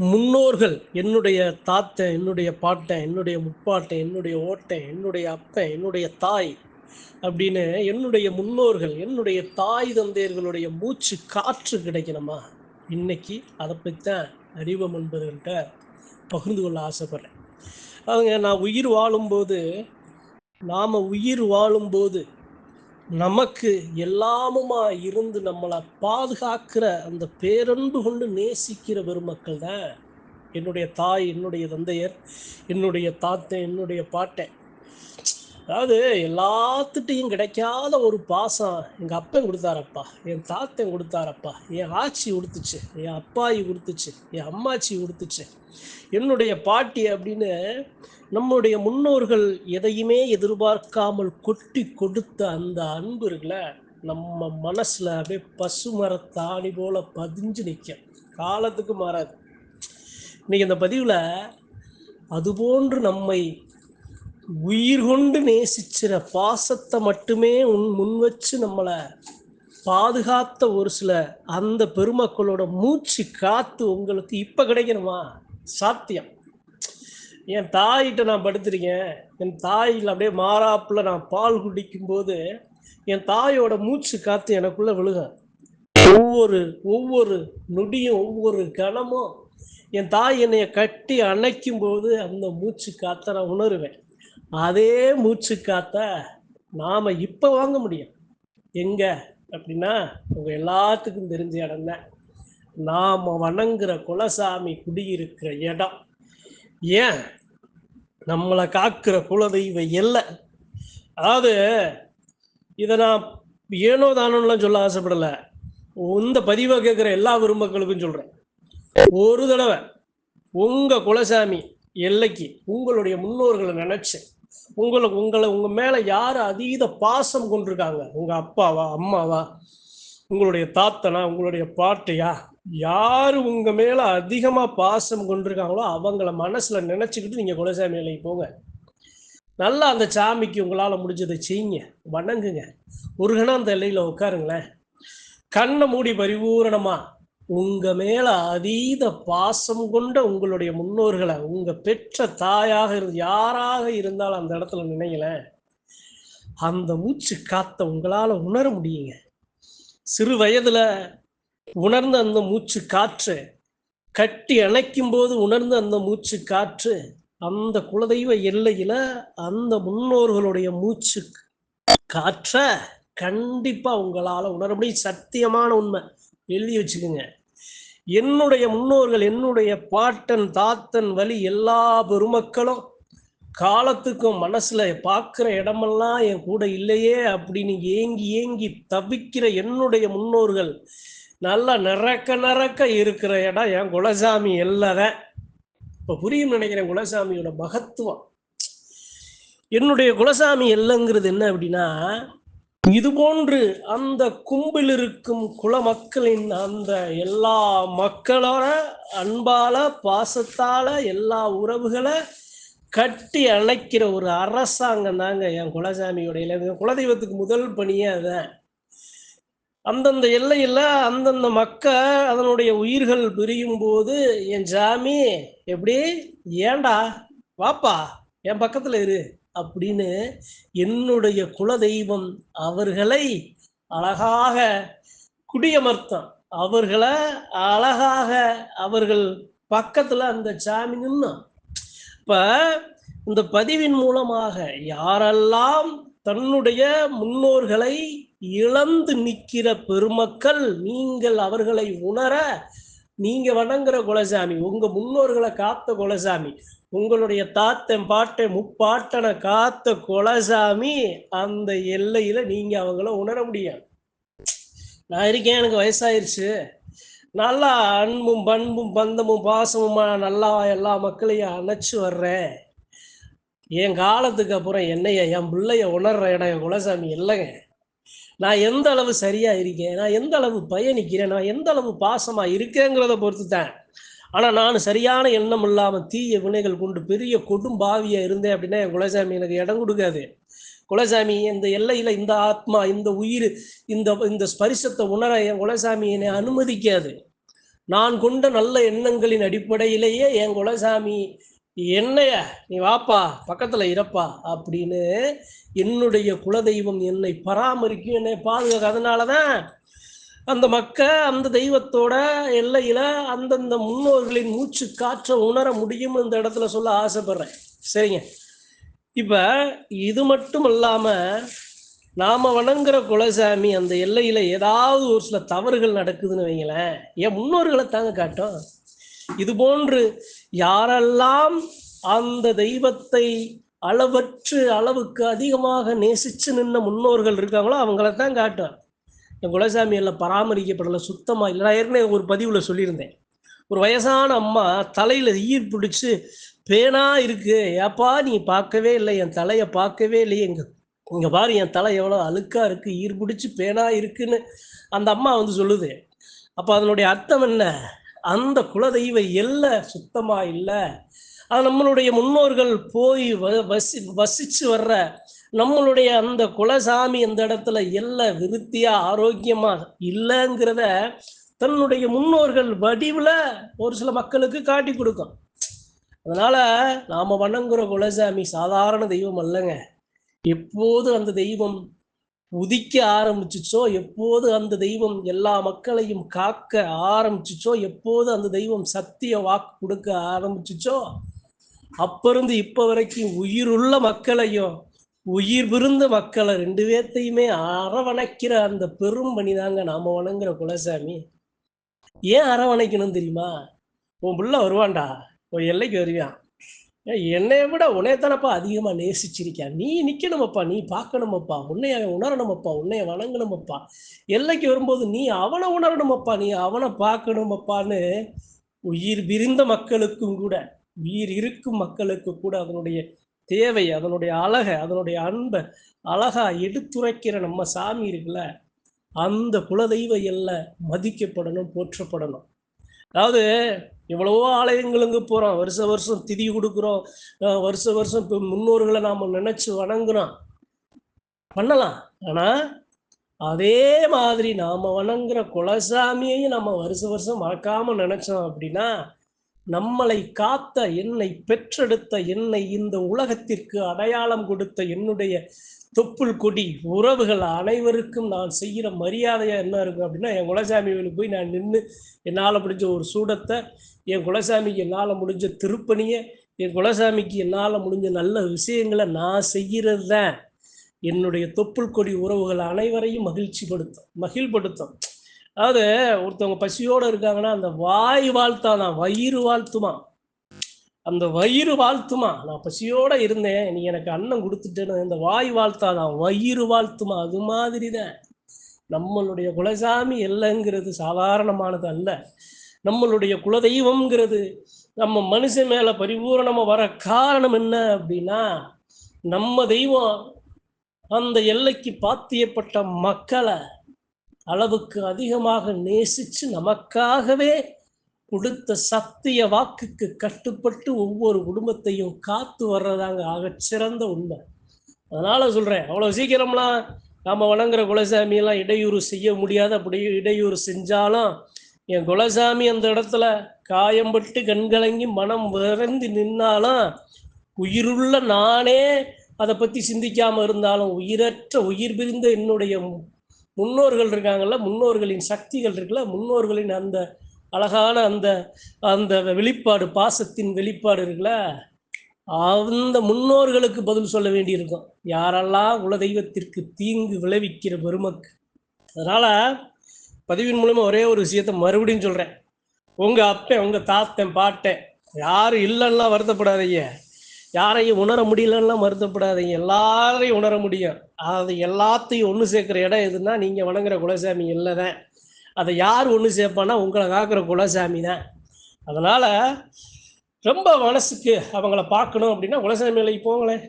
முன்னோர்கள் என்னுடைய தாத்தன் என்னுடைய பாட்டன் என்னுடைய முப்பாட்டன் என்னுடைய ஓட்டன் என்னுடைய அப்பன் என்னுடைய தாய் அப்படின்னு என்னுடைய முன்னோர்கள் என்னுடைய தாய் தந்தையர்களுடைய மூச்சு காற்று கிடைக்கணுமா? இன்னைக்கு அதை பற்றி தான் அறிவம் என்பதுகிட்ட பகிர்ந்து கொள்ள ஆசைப்படுறேன். அவங்க நான் உயிர் வாழும்போது நாம் உயிர் வாழும்போது நமக்கு எல்லாமுமா இருந்து நம்மளை பாதுகாக்கிற அந்த பேரன்பு கொண்டு நேசிக்கிற பெருமக்கள் தான் என்னுடைய தாய் என்னுடைய தந்தையர் என்னுடைய தாத்தன் என்னுடைய பாட்டன் அதாவது எல்லாத்துட்டையும் கிடைக்காத ஒரு பாசம் எங்கள் அப்பன் கொடுத்தாரப்பா என் தாத்தன் கொடுத்தாரப்பா என் ஆச்சி கொடுத்துச்சு என் அப்பாயி கொடுத்துச்சு என் அம்மாச்சி கொடுத்துச்சு. என்னுடைய பாட்டி அப்படின்னு நம்முடைய முன்னோர்கள் எதையுமே எதிர்பார்க்காமல் கொட்டி கொடுத்த அந்த அன்பு இருக்குல்ல நம்ம மனசில் அப்படியே பசுமரத்தாணி போல் பதிஞ்சு நிற்கும் காலத்துக்கு மாறாது. இன்றைக்கி இந்த பதிவில் அதுபோன்று நம்மை உயிர் கொண்டு நேசிச்சிற பாசத்தை மட்டுமே உன் முன் வச்சு நம்மளை பாதுகாத்த ஒரு சில அந்த பெருமக்களோட மூச்சு காத்து உங்களுக்கு இப்போ கிடைக்கணுமா? சாத்தியம். என் தாயிட்ட நான் படுத்திருக்கேன். என் தாயில் அப்படியே மாறாப்புல நான் பால் குடிக்கும்போது என் தாயோட மூச்சு காத்து எனக்குள்ள விழுகும் ஒவ்வொரு ஒவ்வொரு நொடியும் ஒவ்வொரு கணமும் என் தாய் என்னைய கட்டி அணைக்கும் போது அந்த மூச்சு காத்த நான் உணருவேன். அதே மூச்சு காத்த நாம் இப்போ வாங்க முடியும். எங்க? அப்படின்னா உங்கள் எல்லாத்துக்கும் தெரிஞ்ச இடம் தான். நாம் வணங்குற குலசாமி குடியிருக்கிற இடம். ஏன்? நம்மளை காக்கிற குலதெய்வ இல்லை அதாவது இதை நான் ஏனோ தானோலாம் சொல்ல ஆசைப்படலை. இந்த பதிவை கேட்குற எல்லா விரும்பக்களுக்கும் சொல்கிறேன் ஒரு தடவை உங்கள் குலசாமி எல்லைக்கு உங்களுடைய முன்னோர்களை நினச்சேன் உங்களை உங்களை உங்கள் மேலே யார் அதீத பாசம் கொண்டிருக்காங்க? உங்கள் அப்பாவா அம்மாவா? உங்களுடைய தாத்தனா உங்களுடைய பாட்டையா? யார் உங்கள் மேலே அதிகமாக பாசம் கொண்டிருக்காங்களோ அவங்கள மனசில் நினச்சிக்கிட்டு நீங்கள் குலசாமி எல்லைக்கு போங்க. நல்லா அந்த சாமிக்கு உங்களால் முடிஞ்சதை செய்யுங்க. வணங்குங்க. ஒரு கணம் அந்த எல்லையில் உட்காருங்களேன். கண்ணை மூடி பரிபூரணமா உங்க மேல அதீத பாசம் கொண்ட உங்களுடைய முன்னோர்களை உங்க பெற்ற தாயாக இருந்து யாராக இருந்தாலும் அந்த இடத்துல நினைக்கல அந்த மூச்சு காத்த உங்களால உணர முடியுங்க சிறு வயதுல உணர்ந்த அந்த மூச்சு காற்று கட்டி அணைக்கும் போது உணர்ந்த அந்த மூச்சு காற்று அந்த குலதெய்வ எல்லையில அந்த முன்னோர்களுடைய மூச்சு காற்ற கண்டிப்பா உங்களால உணர முடியும். சத்தியமான உண்மை. எழுதி வச்சுக்கோங்க. என்னுடைய முன்னோர்கள் என்னுடைய பாட்டன் தாத்தன் வழி எல்லா பெருமக்களும் காலத்துக்கும் மனசுல பார்க்குற இடமெல்லாம் என் கூட இல்லையே அப்படின்னு ஏங்கி ஏங்கி தவிக்கிற என்னுடைய முன்னோர்கள் நல்லா நிறக்க நிறக்க இருக்கிற இடம் என் குலசாமி எல்லாதான் இப்போ புரியும் நினைக்கிறேன் குலசாமியோட மகத்துவம். என்னுடைய குலசாமி இல்லைங்கிறது என்ன அப்படின்னா இது போன்று அந்த கும்பில் இருக்கும் குல மக்களின் அந்த எல்லா மக்களோட அன்பால பாசத்தால எல்லா உறவுகளை கட்டி அணைக்கிற ஒரு அரசாங்கம் தாங்க என் குலசாமியோட இலை. குலதெய்வத்துக்கு முதல் பணியே அதான். அந்தந்த எல்லையில் அந்தந்த மக்கள் அதனுடைய உயிர்கள் பிரியும் போது என் சாமி எப்படி? ஏண்டா வாப்பா என் பக்கத்தில் இரு. அப்படின்னு என்னுடைய குலதெய்வம் அவர்களை அழகாக குடியமர்த்தம் அவர்களை அழகாக அவர்கள் பக்கத்துல அந்த சாமி நின்னான். இப்ப இந்த பதிவின் மூலமாக யாரெல்லாம் தன்னுடைய முன்னோர்களை இழந்து நிற்கிற பெருமக்கள் நீங்கள் அவர்களை உணர நீங்க வணங்குற குலசாமி உங்க முன்னோர்களை காத்த குலசாமி உங்களுடைய தாத்தன் பாட்டை முப்பாட்டனை காத்த குலசாமி அந்த எல்லையில நீங்க அவங்கள உணர முடியாது. நான் இருக்கேன் எனக்கு வயசாயிருச்சு. நல்லா அன்பும் பண்பும் பந்தமும் பாசமுமா நல்லா எல்லா மக்களையும் அணைச்சு வர்றேன். என் காலத்துக்கு அப்புறம் என்னைய என் பிள்ளைய உணர்ற இடம் என் குலசாமி இல்லைங்க. நான் எந்த அளவு சரியா இருக்கேன்? நான் எந்த அளவு பயணிக்கிறேன்? நான் எந்த அளவு பாசமா இருக்கேங்கிறத பொறுத்து தான் ஆனால் நான் சரியான எண்ணம் இல்லாமல் தீய வினைகள் கொண்டு பெரிய கொடும்பாவியா இருந்தேன் அப்படின்னா என் குலசாமி எனக்கு இடம் கொடுக்காது. குலசாமி இந்த எல்லையில் இந்த ஆத்மா இந்த உயிர் இந்த இந்த ஸ்பரிசத்தை உணர என் குலசாமி என்னை அனுமதிக்காது. நான் கொண்ட நல்ல எண்ணங்களின் அடிப்படையிலேயே என் குலசாமி என்னைய நீ வாப்பா பக்கத்தில் இறப்பா அப்படின்னு என்னுடைய குலதெய்வம் என்னை பராமரிக்கும் என்னை பாதுகாக்க அதனாலதான் அந்த மக்க அந்த தெய்வத்தோட எல்லையில அந்தந்த முன்னோர்களின் மூச்சு காற்றை உணர முடியும் இந்த இடத்துல சொல்ல ஆசைப்படுறேன். சரிங்க? இப்ப இது மட்டும் இல்லாம நாம வணங்குற குலசாமி அந்த எல்லையில ஏதாவது ஒரு சில தவறுகள் நடக்குதுன்னு வைங்களேன். என் முன்னோர்களை தாங்க காட்டும். இது போன்று யாரெல்லாம் அந்த தெய்வத்தை அளவற்று அளவுக்கு அதிகமாக நேசிச்சு நின்ன முன்னோர்கள் இருக்காங்களோ அவங்கள தான் காட்டும். குலசாமி எல்லாம் பராமரிக்கப்படலை சுத்தமாக இல்லை. நான் ஏற்கனவே ஒரு பதிவில் சொல்லியிருந்தேன். ஒரு வயசான அம்மா தலையில் ஈர் பிடிச்சி பேனா இருக்குது ஏப்பா நீ பார்க்கவே இல்லை. என் தலையை பார்க்கவே இல்லையே. எங்கள் இங்கே பாரு என் தலை எவ்வளோ அழுக்காக இருக்குது ஈர் பிடிச்சி பேனா இருக்குன்னு அந்த அம்மா வந்து சொல்லுது. அப்போ அதனுடைய அர்த்தம் என்ன? அந்த குலதெய்வ எல்லை சுத்தமாக இல்லை. அது நம்மளுடைய முன்னோர்கள் போய் வ- வசி வசித்து வர்ற நம்மளுடைய அந்த குலசாமி அந்த இடத்துல எல்லாம் விருத்தியா ஆரோக்கியமா இல்லைங்கிறத தன்னுடைய முன்னோர்கள் வடிவில் ஒரு சில மக்களுக்கு காட்டி கொடுக்கும். அதனால நாம வணங்குற குலசாமி சாதாரண தெய்வம் அல்லங்க. எப்போது அந்த தெய்வம் உதிக்க ஆரம்பிச்சிச்சோ எப்போது அந்த தெய்வம் எல்லா மக்களையும் காக்க ஆரம்பிச்சிச்சோ எப்போது அந்த தெய்வம் சத்திய வாக்கு கொடுக்க ஆரம்பிச்சிச்சோ அப்ப இப்போ வரைக்கும் உயிருள்ள மக்களையும் உயிர் விருந்த மக்களை ரெண்டு பேர்த்தையுமே அரவணைக்கிற அந்த பெரும் பணிதாங்க நாம வணங்குற குலசாமி. ஏன் அரவணைக்கணும் தெரியுமா? உன் புள்ள வருவான்டா. ஒரு எல்லைக்கு வருவான். என்னைய விட உன்னையத்தானப்பா அதிகமா நேசிச்சிருக்கேன் நீ நிக்கணுமப்பா நீ பார்க்கணுமப்பா. உன்னைய உணரணுமப்பா உன்னைய வணங்கணுமப்பா. எல்லைக்கு வரும்போது நீ அவனை உணரணுமப்பா நீ அவனை பார்க்கணுமப்பான்னு உயிர் விரிந்த மக்களுக்கும் கூட உயிர் இருக்கும் மக்களுக்கு கூட அதனுடைய தேவை அதனுடைய அழகை அதனுடைய அன்பை அழகா எடுத்துரைக்கிற நம்ம சாமி இருக்குல்ல அந்த குலதெய்வ எல்லை மதிக்கப்படணும் போற்றப்படணும். அதாவது எவ்வளவோ ஆலயங்களுக்கு போகிறோம் வருஷ வருஷம் திதி கொடுக்குறோம் வருஷ வருஷம் இப்போ முன்னோர்களை நாம் நினச்சி வணங்குறோம். பண்ணலாம். ஆனால் அதே மாதிரி நாம் வணங்குற குலசாமியையும் நம்ம வருஷ வருஷம் மறக்காமல் நினச்சோம் அப்படின்னா நம்மளை காத்த என்னை பெற்றெடுத்த என்னை இந்த உலகத்திற்கு அடையாளம் கொடுத்த என்னுடைய தொப்புள் கொடி உறவுகள் அனைவருக்கும் நான் செய்கிற மரியாதையா என்ன இருக்கும் அப்படின்னா என் குலசாமி போய் நான் நின்று என்னால் முடிஞ்ச ஒரு சூடத்தை என் குலசாமிக்கு என்னால் முடிஞ்ச திருப்பணியை என் குலசாமிக்கு என்னால் முடிஞ்ச நல்ல விஷயங்களை நான் செய்கிறது தான் என்னுடைய தொப்புள் கொடி உறவுகள் அனைவரையும் மகிழ்ச்சிப்படுத்தும் மகிழ்படுத்தும் அதாவது ஒருத்தவங்க பசியோடு இருக்காங்கன்னா அந்த வாய் வாழ்த்தானா வயிறு வாழ்த்துமா? அந்த வயிறு வாழ்த்துமா? நான் பசியோட இருந்தேன் நீ எனக்கு அன்னம் கொடுத்துட்டேன்னு இந்த வாய் வாழ்த்தானா வயிறு வாழ்த்துமா? அது மாதிரி தான் நம்மளுடைய குலசாமி இல்லைங்கிறது சாதாரணமானது அல்ல. நம்மளுடைய குலதெய்வம்ங்கிறது நம்ம மனுஷன் மேலே பரிபூரணமாக வர காரணம் என்ன அப்படின்னா நம்ம தெய்வம் அந்த எல்லைக்கு பாத்தியப்பட்ட மக்களை அளவுக்கு அதிகமாக நேசித்து நமக்காகவே கொடுத்த சத்திய வாக்குக்கு கட்டுப்பட்டு ஒவ்வொரு குடும்பத்தையும் காத்து வர்றதாங்க ஆகச்சிறந்த உண்மை. அதனால் சொல்கிறேன் அவ்வளோ சீக்கிரம்லாம் நாம் வணங்குற குலசாமியெல்லாம் இடையூறு செய்ய முடியாது அப்படி இடையூறு செஞ்சாலும் என் குலசாமி அந்த இடத்துல காயம்பட்டு கண்கலங்கி மனம் விரைந்து நின்னாலும் உயிருள்ள நானே அதை பற்றி சிந்திக்காமல் இருந்தாலும் உயிரற்ற உயிர் பிரிந்த என்னுடைய முன்னோர்கள் இருக்காங்கல்ல முன்னோர்களின் சக்திகள் இருக்குல்ல முன்னோர்களின் அந்த அழகான அந்த அந்த வெளிப்பாடு பாசத்தின் வெளிப்பாடு இருக்குல்ல அந்த முன்னோர்களுக்கு பதில் சொல்ல வேண்டியிருக்கும். யாரெல்லாம் குலதெய்வத்திற்கு தீங்கு விளைவிக்கிற பெருமக்கு அதனால் பதிவின் மூலமாக ஒரே ஒரு விஷயத்த மறுபடியும் சொல்கிறேன் உங்கள் அப்பன் உங்கள் தாத்தன் பாட்டன் யாரும் இல்லைன்னா வருத்தப்படாதீங்க. யாரையும் உணர முடியலன்னா வருத்தப்படாதீங்க. எல்லாரையும் உணர முடியும். அது எல்லாத்தையும் ஒன்று சேர்க்குற இடம் எதுன்னா நீங்கள் வணங்குற குலசாமி இல்லை தான் அதை யார் ஒன்று சேர்ப்பான்னா உங்களை காக்கிற குலசாமி தான். அதனால் ரொம்ப மனசுக்கு அவங்கள பார்க்கணும் அப்படின்னா குலசாமி வேலைக்கு போங்களேன்.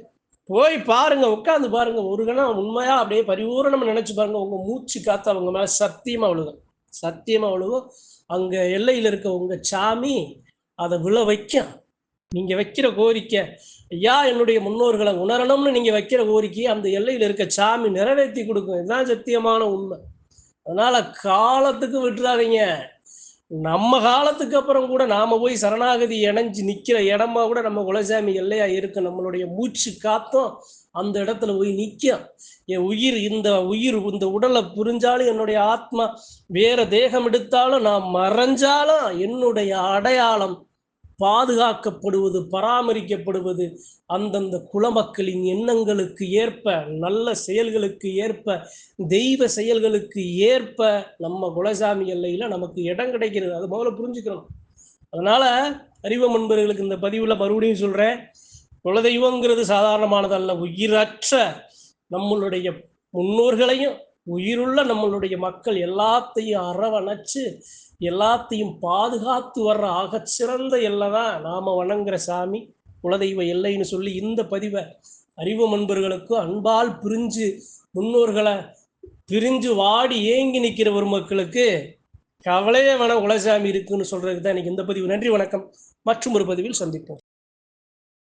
போய் பாருங்க உட்காந்து பாருங்க. ஒரு கணம் உண்மையா அப்படியே பரிபூரணமாக நினைச்சு பாருங்க. உங்க மூச்சு காத்து அவங்க மேல சத்தியமா விழுகும். சத்தியமா விழுகும். அங்க எல்லையில இருக்க உங்க சாமி அதை விழ வைக்கும். நீங்கள் வைக்கிற கோரிக்கை ஐயா என்னுடைய முன்னோர்களை உணரணும்னு நீங்கள் வைக்கிற கோரிக்கையை அந்த எல்லையில் இருக்க சாமி நிறைவேற்றி கொடுக்கும். இதுதான் சத்தியமான உண்மை. அதனால் காலத்துக்கு விட்டுறாதீங்க. நம்ம காலத்துக்கு அப்புறம் கூட நாம் போய் சரணாகதி இணைஞ்சு நிற்கிற இடமா கூட நம்ம குலசாமி எல்லையா இருக்கு. நம்மளுடைய மூச்சு காத்தும். அந்த இடத்துல போய் நிற்கும் என் உயிர் இந்த உயிர் இந்த உடலை புரிஞ்சாலும் என்னுடைய ஆத்மா வேற தேகம் எடுத்தாலும் நான் மறைஞ்சாலும் என்னுடைய அடையாளம் பாதுகாக்கப்படுவது பராமரிக்கப்படுவது அந்தந்த குலமக்களின் எண்ணங்களுக்கு ஏற்ப நல்ல செயல்களுக்கு ஏற்ப தெய்வ செயல்களுக்கு ஏற்ப நம்ம குலசாமி எல்லையில் நமக்கு இடம் கிடைக்கிறது. அது முதல்ல புரிஞ்சுக்கணும். அதனால அறிவ என்பவர்களுக்கு இந்த பதிவில் மறுபடியும் சொல்கிறேன் குலதெய்வங்கிறது சாதாரணமானதல்ல. உயிரற்ற நம்மளுடைய முன்னோர்களையும் உயிருள்ள நம்மளுடைய மக்கள் எல்லாத்தையும் அரவணைச்சு எல்லாத்தையும் பாதுகாத்து வர்ற ஆகச்சிறந்த எல்லை தான் நாம வணங்குற சாமி. குலதெய்வ எல்லைன்னு சொல்லி இந்த பதிவை அறிவு நண்பர்களுக்கு அன்பால் பிரிஞ்சு முன்னோர்களை பிரிஞ்சு வாடி ஏங்கி நிற்கிற ஒரு மக்களுக்கு கவலையே வேணாம் உலசாமி இருக்குன்னு சொல்றதுக்கு தான் இன்னைக்கு இந்த பதிவு. நன்றி வணக்கம். மற்றும் ஒரு பதிவில் சந்திப்போம்.